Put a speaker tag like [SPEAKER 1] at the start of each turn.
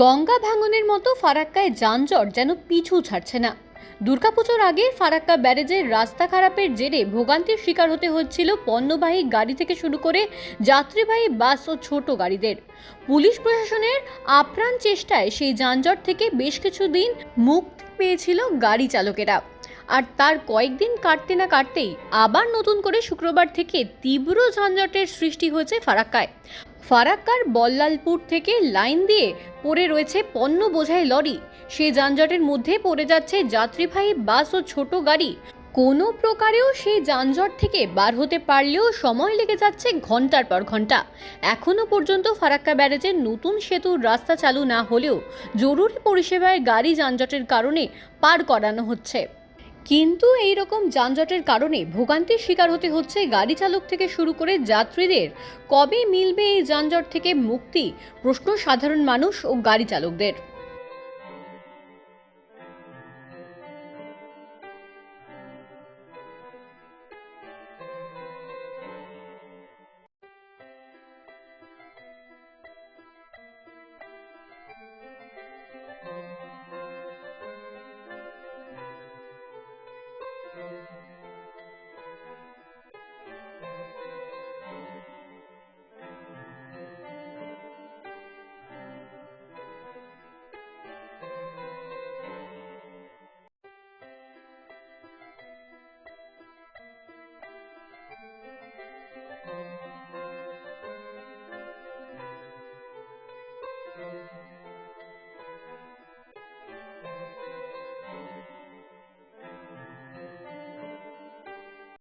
[SPEAKER 1] গঙ্গা ভাঙনের মতো ফারাক্কায় যানজট যেন পিছু ছাড়ছে না। দুর্গাপুজোর আগে ফারাক্কা ব্যারেজের রাস্তা খারাপের জেরে ভোগান্তির শিকার হতে হচ্ছিল পণ্যবাহী গাড়ি থেকে শুরু করে যাত্রীবাহী বাস ও ছোট গাড়িদের। পুলিশ প্রশাসনের আপ্রাণ চেষ্টায় সেই যানজট থেকে বেশ কিছুদিন মুক্তি পেয়েছিল গাড়ি চালকেরা। আর তার কয়েকদিন কাটতে না কাটতেই আবার নতুন করে শুক্রবার থেকে তীব্র যানজটের সৃষ্টি হয়েছে ফারাক্কায়। ফারাক্কার বল্লালপুর থেকে লাইন দিয়ে পড়ে রয়েছে পণ্য বোঝাই লরি। সেই যানজটের মধ্যে পড়ে যাচ্ছে যাত্রীবাহী বাস ও ছোট গাড়ি। কোনো প্রকারেও সেই যানজট থেকে বার হতে পারলেও সময় লেগে যাচ্ছে ঘণ্টার পর ঘণ্টা। এখনও পর্যন্ত ফারাক্কা ব্যারেজের নতুন সেতুর রাস্তা চালু না হলেও জরুরি পরিষেবায় গাড়ি যানজটের কারণে পার করানো হচ্ছে। কিন্তু এই রকম যানজটের কারণে ভোগান্তির শিকার হতে হচ্ছে গাড়ি চালক থেকে শুরু করে যাত্রীদের। কবে মিলবে এই যানজট থেকে মুক্তি? প্রশ্ন সাধারণ মানুষ ও গাড়ি চালকদের। Thank you.